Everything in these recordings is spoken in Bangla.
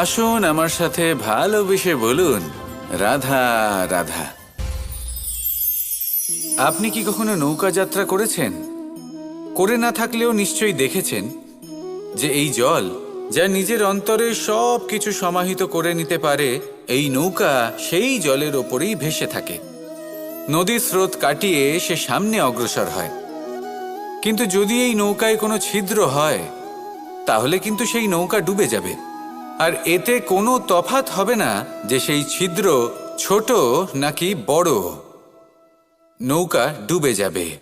আসুন আমার সাথে ভালোবেসে বলুন। রাধা রাধা। আপনি কি কখনো নৌকা যাত্রা করেছেন? করে না থাকলেও নিশ্চয়ই দেখেছেন যে এই জল, যা নিজের অন্তরে সব কিছু সমাহিত করে নিতে পারে, এই নৌকা সেই জলের ওপরেই ভেসে থাকে। নদীর স্রোত কাটিয়ে সে সামনে অগ্রসর হয়। কিন্তু যদি এই নৌকায় কোনো ছিদ্র হয়, তাহলে কিন্তু সেই নৌকা ডুবে যাবে। আর এতে কোনো তফাত হবে না যে সেই ছিদ্র ছোট নাকি বড়। নৌকা ডুবে যাবে।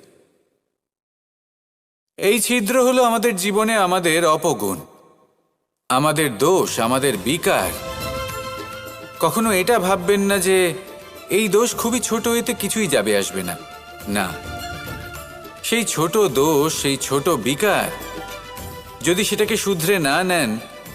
এই ছিদ্র হলো আমাদের জীবনে আমাদের অপগুণ। আমাদের দোষ, আমাদের বিকার। কখনো এটা ভাববেন না যে এই দোষ খুবই ছোট, এতে কিছুই যাবে, আসবে না। না। সেই ছোট দোষ, সেই ছোট বিকার, যদি সেটাকে শুধরে না নেন